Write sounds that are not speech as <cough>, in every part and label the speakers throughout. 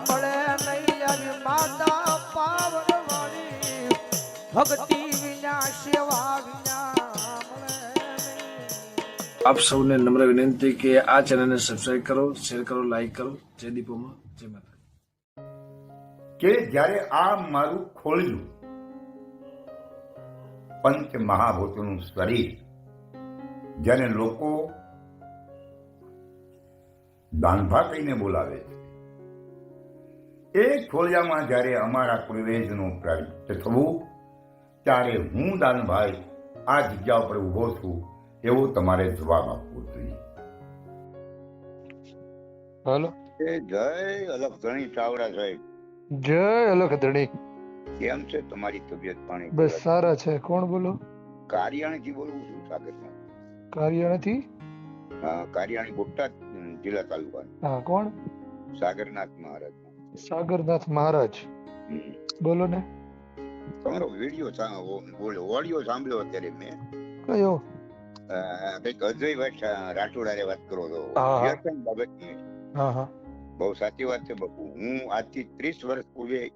Speaker 1: મળે નૈયર માતા પાવનવાળી ભક્તિ વિના સેવા વિના
Speaker 2: આપ સૌને નમ્ર વિનંતી કે આ ચેનલને સબસ્ક્રાઇબ કરો શેર કરો લાઈક કરો. જય દીપોમાં જય માતા
Speaker 3: કે જ્યારે આ મારું ખોલ્યું પંચ મહાભૂતનું શરીર જેને લોકો દાનભા કહીને બોલાવે છે એ ખોલિયામાં જ્યારે અમારા પ્રવેશનું પ્રાપ્ત થવું ત્યારે હું દાનભાઈ આ જગ્યા ઉપર ઊભો છું એવો તમારે જવાબ આપવો જોઈએ.
Speaker 4: હાલો.
Speaker 5: એ જય અલખધણી ચાવડા સાહેબ.
Speaker 4: જય અલખધણી
Speaker 5: કેમ છે તમારી તબિયત પાણી?
Speaker 4: બસ સારા છે. કોણ બોલો?
Speaker 5: કારિયાણીથી બોલું છું સાગરમાં
Speaker 4: કાર્યાણાથી?
Speaker 5: હા, કારિયાણી બોટાદ જિલ્લા તાલુકા
Speaker 4: હા કોણ?
Speaker 5: સાગરનાથ મહારાજ.
Speaker 4: સાગરનાથ મહારાજ બોલો ને.
Speaker 5: તમારો વિડિયો ઓડિયો સાંભળ્યો અત્યારે મેં.
Speaker 4: કયો?
Speaker 5: કંઈક અજય શા- રાઠોડારે વાત કરો છો.
Speaker 4: હા, હા.
Speaker 5: વ્યસન બાબતની.
Speaker 4: હા હા.
Speaker 5: બહુ સાચી વાત છે બાપુ. હું આજથી ત્રીસ વર્ષ પૂર્વે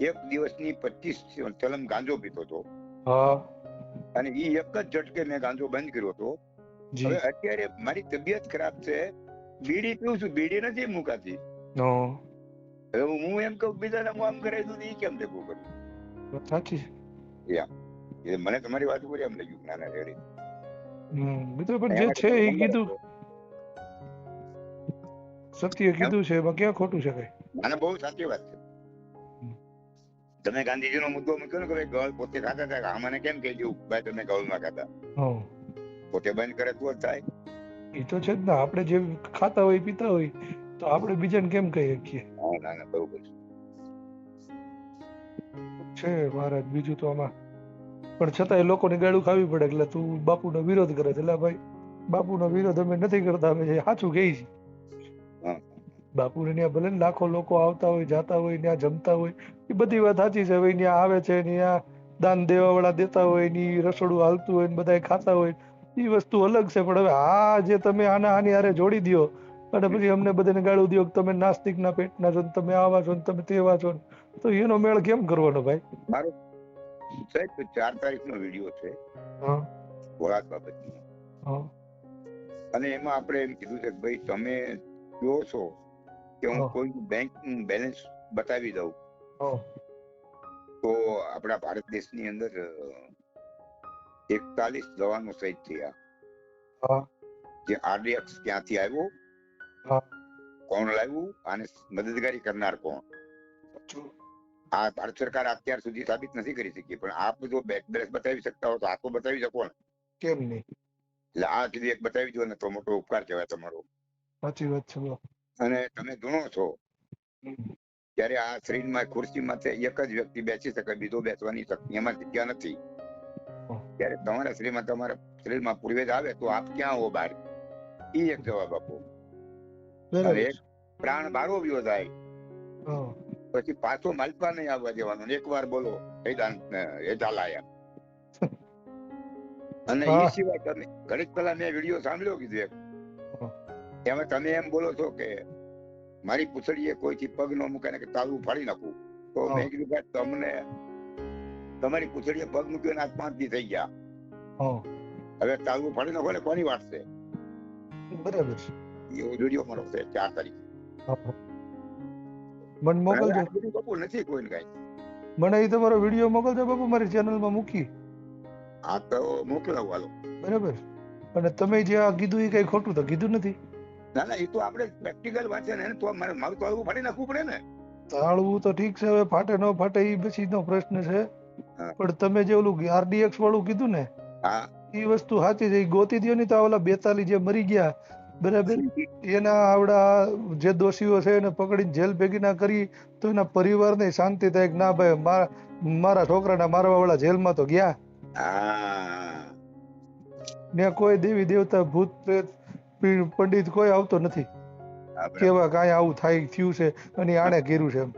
Speaker 5: એક દિવસની પચીસ ચલમ ગાંજો પીતો હતો.
Speaker 4: હા.
Speaker 5: અને એ એક જ ઝટકે મેં ગાંજો બંધ કર્યો હતો.
Speaker 4: જી.
Speaker 5: હવે અત્યારે મારી તબિયત ખરાબ છે. બીડી પીવું છું. બીડી નથી મુકાતી. હવે હું એમ કહું બીજાને હું આમ કરાવી દઉં તો ઈ કેમ ભેગું કરું
Speaker 4: સાચી. યા.
Speaker 5: એ મને તમારી વાત ઉપર એમ લાગ્યું ના ના રેડી
Speaker 4: મિત્રો પણ જે છે એ કીધું. સત્ય કીધું છે એમાં ક્યાં ખોટું છે કઈ.
Speaker 5: મને બહુ સાચી વાત છે. તમે ગાંધીજીનો મુદ્દો મૂક્યો ને કે ગળ પોતે ખાતા હતા આ મને કેમ કહી દઉં ભાઈ તમે ગળમાં ખાતા. પોતે બંધ કરે તો જ થાય.
Speaker 4: એ તો છે જ ને આપણે જે ખાતા હોય પીતા હોય તો આપણે બીજાને કેમ કહી શકીએ?
Speaker 5: ના ના બરોબર છે
Speaker 4: છે મહારાજ બીજું તો આમાં. પણ છતાંય લોકોને ગાળું ખાવી પડે એટલે તું બાપુનો વિરોધ કરે છે. એટલે ભાઈ બાપુનો વિરોધ અમે નથી કરતા અમે સાચું કહે
Speaker 5: છે
Speaker 4: બાપુને ત્યાં ભલે લાખો લોકો આવતા હોય જાતા હોય ત્યાં જમતા હોય એ બધી વાત સાચી છે. ભાઈ ત્યાં આવે છે ત્યાં દાન દેવા વાળા દેતા હોયની રસોડું હાલતું હોય ને બધા ખાતા હોય એ વસ્તુ અલગ છે. પણ હવે આ જે તમે આના આની હારે જોડી દ્યો અને પછી અમને બધાને ગાળું દ્યો કે તમે નાસ્તિકના પેટના છો તમે આવા છો તમે તેવા છો તો એનો મેળ કેમ કરવાનો ભાઈ?
Speaker 5: મારો સાહેબ ચાર તારીખનો વીડિયો છે. ખોરાક બાબતનો. અને એમાં આપણે એમ કીધું છે કે ભાઈ તમે જો છો કે હું કોઈ બેંક બેલેન્સ બતાવી દઉં. તો આપણા ભારત દેશની અંદર એકતાલીસ દવાનો સહિત થયા. જે આરડીએક્સ ક્યાંથી આવ્યો. કોણ લાવ્યું? અને મદદગારી કરનાર કોણ? આ ભારત સરકાર અત્યાર સુધી સાબિત નથી કરી શકી પણ આપ જો બેંક બેલેન્સ બતાવી શકતા હો તો આ તો બતાવી શકો ને.
Speaker 4: કેમ નહીં?
Speaker 5: એટલે આ કીધું એક બતાવી દો ને તો મોટો ઉપકાર કહેવાય તમારો.
Speaker 4: સાચી વાત છે
Speaker 5: અને તમે ગુણો છો. ત્યારે આ શરીરમાં ખુરશીમાં માથે એક જ વ્યક્તિ બેસી શકે બીજો બેસવાની શક્તિ એમાં જગ્યા નથી. ત્યારે તમારા શરીરમાં તમારા શરીરમાં પૂર્વેજ આવે તો આપ ક્યાં હો બહાર? એ એક જવાબ આપો. અને પ્રાણ બારો વ્યો જાય. પછી પાછો માલપા નહીં આવવા દેવાનો. એક વાર બોલો એ ચાલાયા અને એ સિવાય તમે ઘડીક પહેલા મેં વીડિયો સાંભળ્યો કીધું એક એમાં તમે એમ બોલો છો કે મારી પૂછડીએ કોઈથી પગ ન મૂકે કે તાળું ફાડી નાખું. તો મેં કીધું કે તમને તમારી પૂછડીએ પગ મૂક્યો ને આજ પાંચ દી થઈ ગયા. હવે તાળું ફાડી નાખો ને કોની વાત છે?
Speaker 4: બરાબર.
Speaker 5: વીડિયો મારો છે ચાર તારીખ.
Speaker 4: મને મોકલજો.
Speaker 5: બાપુ નથી કોઈને કઈ.
Speaker 4: મને એ તમારો વીડિયો મોકલજો બાપુ મારી ચેનલમાં મૂકી.
Speaker 5: હા તો મોકલાવ હાલો.
Speaker 4: બરાબર. અને તમે જે આ કીધું એ કઈ ખોટું તો કીધું નથી.
Speaker 5: ના ના એ તો આપણે પ્રેક્ટિકલ વાત છે ને તો મારે મારું તાળવું ફાડી નાખવું પડે ને.
Speaker 4: તાળવું તો ઠીક છે હવે ફાટે ન ફાટે એ પછીનો પ્રશ્ન છે. પણ તમે જે ઓલું આરડીએક્સ વાળું કીધું ને
Speaker 5: હા.
Speaker 4: એ વસ્તુ સાચી છે. ગોતી દ્યો ને તો ઓલા બેતાલી જે મરી ગયા બરાબર. એના આવડા જે દોષીઓ છે એને પકડીને જેલ ભેગી ના કરી તો એના પરિવારને શાંતિ થાય કે ના ભાઈ મારા છોકરાના મારવા વાળા જેલમાં તો ગયા. ને કોઈ દેવી દેવતા ભૂત પ્રેત પંડિત કોઈ આવતો નથી. કેવા કાંઈ આવું થાય થયું છે અને આણે કર્યું છે એમ.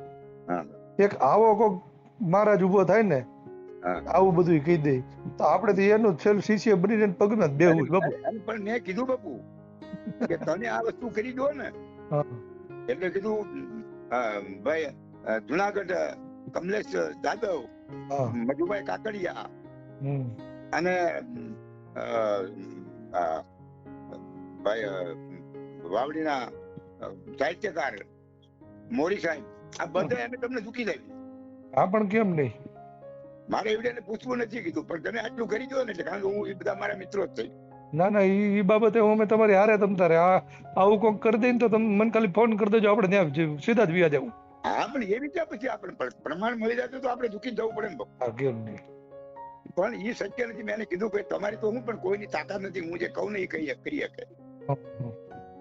Speaker 4: એક આવો કોક મહારાજ ઊભો થાય ને આવું બધું કહી દે. તો આપણે તો એનું છેલ્લું શિષ્ય બનીને પગમાં છે બાપુ.
Speaker 5: પણ મેં કીધું બાપુ કે તને આ વસ્તુ કરી દો ને. એટલે કીધું ભાઈ જુનાગઢ કમલેશ જાદવ મજુભાઈ કાકડિયા અને ભાઈ વાવડીના સાહિત્યકાર મોરી સાહેબ. આ બધા એને તમને દુખી જાય
Speaker 4: હા પણ કેમ નહીં?
Speaker 5: મારે એવડે પૂછવું નથી કીધું પણ તમે આટલું કરી દો ને એટલે કારણ કે હું એ બધા મારા મિત્રો જ થઈ
Speaker 4: ના ના ઈ બાબતે હું અમે તમારી હારે તમ તારે આ આવું કોક કરી દઈને તો તમે મને ખાલી ફોન કરી દેજો આપણે ત્યાં સીધા જ વ્યા જવું
Speaker 5: હા પણ એ રીતે પછી આપણે પ્રમાણ મળી જતું તો આપણે દુખી જવું પડે ને
Speaker 4: કેમ નહીં
Speaker 5: પણ એ શક્ય નથી. મેં કીધું કે તમારી તો હું પણ કોઈની તાકાત નથી. હું જે કહું ને એ કહી કરી શકે.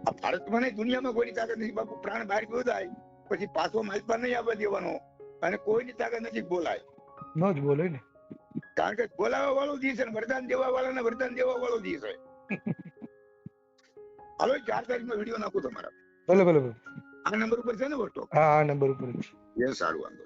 Speaker 5: આ ભારતમાં નહીં દુનિયામાં કોઈની તાકાત નથી. બાપુ પ્રાણ બહાર ગોદાય પછી પાછો માલપા નહીં આવવા દેવાનો. અને કોઈની તાકાત નથી બોલાય.
Speaker 4: ન જ બોલે ને.
Speaker 5: કારણ કે બોલાવા વાળો દિવસ છે ને વરદાન દેવા વાળાને વરદાન દેવા વાળો દિવસ છે. <laughs> હાલો ચાર તારીખનો વીડિયો નાખું તમારા.
Speaker 4: ભલે ભલે ભલે.
Speaker 5: આ નંબર ઉપર છે ને વોટો
Speaker 4: હા આ નંબર ઉપર છે.
Speaker 5: એ સારું વાંધો.